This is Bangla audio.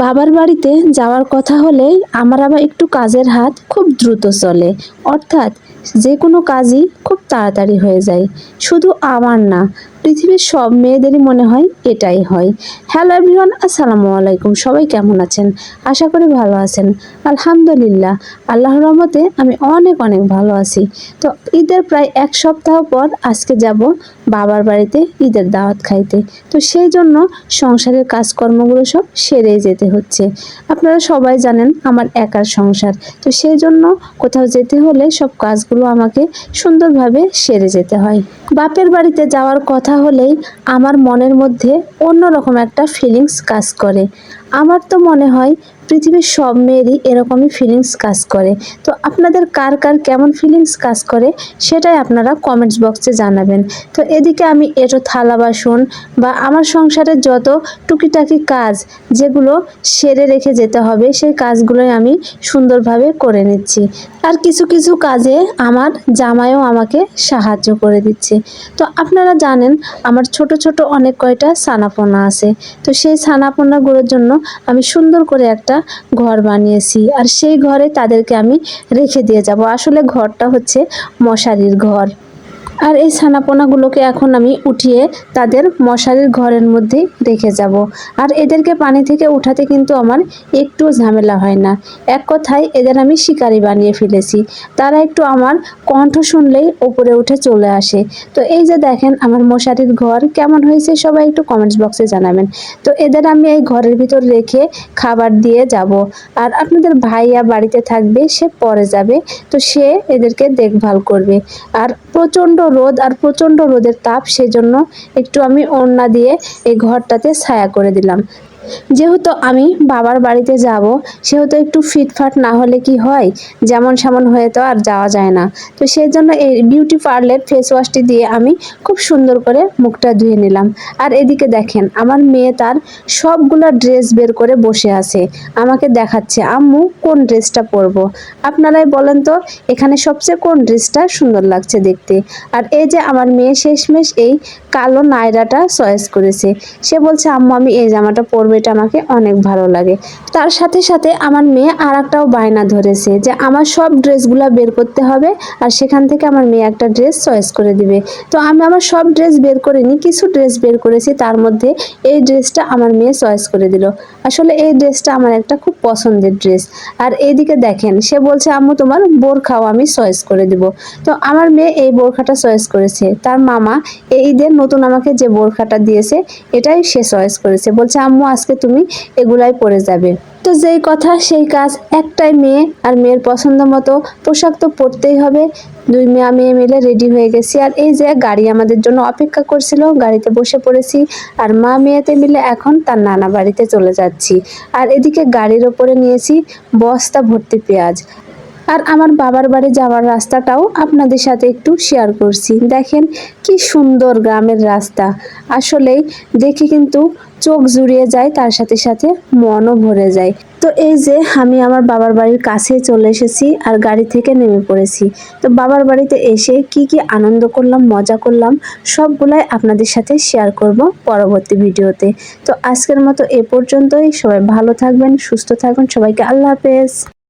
বাবার বাড়িতে যাওয়ার কথা হলেই আমার আবার একটু কাজের হাত খুব দ্রুত চলে। অর্থাৎ যে কোনো কাজই খুব তাড়াতাড়ি হয়ে যায়। শুধু আমার না, পৃথিবীর সব মেয়েদেরই মনে হয় এটাই হয়। হ্যালো এভরিওয়ান, আসসালামু আলাইকুম। সবাই কেমন আছেন? আশা করি ভালো আছেন। আলহামদুলিল্লাহ আল্লাহ রহমতে আমি অনেক অনেক ভালো আছি। তো ঈদের প্রায় এক সপ্তাহ পর আজকে যাব বাবার বাড়িতে ঈদের দাওয়াত খাইতে। তো সেই জন্য সংসারের কাজকর্মগুলো সব সেরে যেতে হচ্ছে। আপনারা সবাই জানেন আমার একার সংসার। তো সেই জন্য কোথাও যেতে হলে সব কাজগুলো আমাকে সুন্দরভাবে সেরে যেতে হয়। বাপের বাড়িতে যাওয়ার কথা হলেই আমার মনের মধ্যে অন্যরকম একটা ফিলিংস কাজ করে। আমার তো মনে হয় পৃথিবীর সব মেয়েরই এরকমই ফিলিংস কাজ করে। তো আপনাদের কার কার কেমন ফিলিংস কাজ করে সেটাই আপনারা কমেন্টস বক্সে জানাবেন। তো এদিকে আমি এটো থালা বাসন বা আমার সংসারের যত টুকিটাকি কাজ যেগুলো সেরে রেখে যেতে হবে, সেই কাজগুলোই আমি সুন্দরভাবে করে নিচ্ছি। আর কিছু কিছু কাজে আমার জামাইও আমাকে সাহায্য করে দিচ্ছে। তো আপনারা জানেন আমার ছোট ছোট অনেক কয়টা ছানাপোনা আছে। তো সেই ছানাপোনাগুলোর জন্য আমি সুন্দর করে একটা ঘর বানিয়েছি। আর সেই ঘরে তাদেরকে আমি রেখে দিয়ে যাব। আসলে ঘরটা হচ্ছে মশারির ঘর। আর এই ছানাপোনাগুলোকে এখন আমি উঠিয়ে তাদের মশারির ঘরের মধ্যে রেখে যাব। আর এদেরকে পানি থেকে উঠাতে কিন্তু আমার একটু ঝামেলা হয় না। এক কথায় এদের আমি শিকারি বানিয়ে ফেলেছি। তারা একটু আমার কণ্ঠ শুনলেই ওপরে উঠে চলে আসে। তো এই যে দেখেন আমার মশারির ঘর কেমন হয়েছে সবাই একটু কমেন্টস বক্সে জানাবেন। তো এদের আমি এই ঘরের ভিতর রেখে খাবার দিয়ে যাব। আর আপনাদের ভাইয়া বাড়িতে থাকবে, সে পরে যাবে। তো সে এদেরকে দেখভাল করবে। আর প্রচণ্ড রোদ আর প্রচণ্ড রোদের তাপ, সেজন্য একটু আমি ওড়না দিয়ে এই ঘরটাতে ছায়া করে দিলাম। যেহেতু আমি বাবার বাড়িতে যাব, সেহেতু একটু ফিটফাট না হলে কি হয়? যেমন সেমন হয়ে তো আর যাওয়া যায় না। তো সেই জন্য এই বিউটি পার্লার ফেস ওয়াশটি দিয়ে আমি খুব সুন্দর করে মুখটা ধুয়ে নিলাম। আর এদিকে দেখেন, আমার মেয়ে তার সবগুলা ড্রেস বের করে বসে আছে। আমাকে দেখাচ্ছে, আম্মু, কোন ড্রেসটা পরব? আপনারাই বলেন তো, এখানে সবচেয়ে কোন ড্রেসটা সুন্দর লাগছে দেখতে। আর এই যে আমার মেয়ে শেষমেশ এই কালো নায়রাটা চয়েস করেছে। সে বলছে, আম্মু, আমি এই জামাটা পরবো এটা আমাকে অনেক ভালো লাগে। তার সাথে সাথে আমার মেয়ে আর একটাও বায়না ধরেছে যে আমার সব ড্রেসগুলো বের করতে হবে আর সেখান থেকে আমার মেয়ে একটা ড্রেস চয়েস করে দিবে। তো আমি আমার সব ড্রেস বের করিনি, কিছু ড্রেস বের করেছি, তার মধ্যে এই ড্রেসটা আমার মেয়ে চয়েস করে দিল। আসলে এই ড্রেসটা আমার একটা খুব পছন্দের ড্রেস। আর এইদিকে দেখেন, সে বলছে, আম্মু, তোমার বোরখাও আমি চয়েস করে দিব। তো আমার মেয়ে এই বোরখাটা চয়েস করেছে। তার মামা এই ঈদের নতুন আমাকে যে বোরখাটা দিয়েছে, এটাই সে চয়েস করেছে। বলছে, আম্মু আজকে তুমি এগুলাই পরে যাবে। তো যেই কথা, সেই কাজ একটাই মেয়ে আর মেয়ের পছন্দ মতো পোশাক তো পরতেই হবে। দুই মেয়ে মেয়ে মিলে রেডি হয়ে গেছি। আর এই যে গাড়ি আমাদের জন্য অপেক্ষা করছিল, গাড়িতে বসে পড়েছি। আর মা মেয়েতে মিলে এখন তার নানা বাড়িতে চলে যাচ্ছি। আর এদিকে গাড়ির ওপরে নিয়েছি বস্তা ভর্তি পেঁয়াজ। আর আমার বাবার বাড়ি যাওয়ার রাস্তাটাও আপনাদের সাথে একটু শেয়ার করছি। দেখেন কি সুন্দর গ্রামের রাস্তা। আসলেই দেখে কিন্তু চোখ জুড়িয়ে যায়, তার সাথে সাথে মনও ভরে যায়। তো এই যে আমি আমার বাবার বাড়ির কাছে চলে এসেছি আর গাড়ি থেকে নেমে পড়েছি। তো বাবার বাড়িতে এসে কি কি আনন্দ করলাম, মজা করলাম, সবগুলাই আপনাদের সাথে শেয়ার করব পরবর্তী ভিডিওতে। তো আজকের মতো এ পর্যন্তই। সবাই ভালো থাকবেন, সুস্থ থাকবেন। সবাইকে আল্লাহ হাফেজ।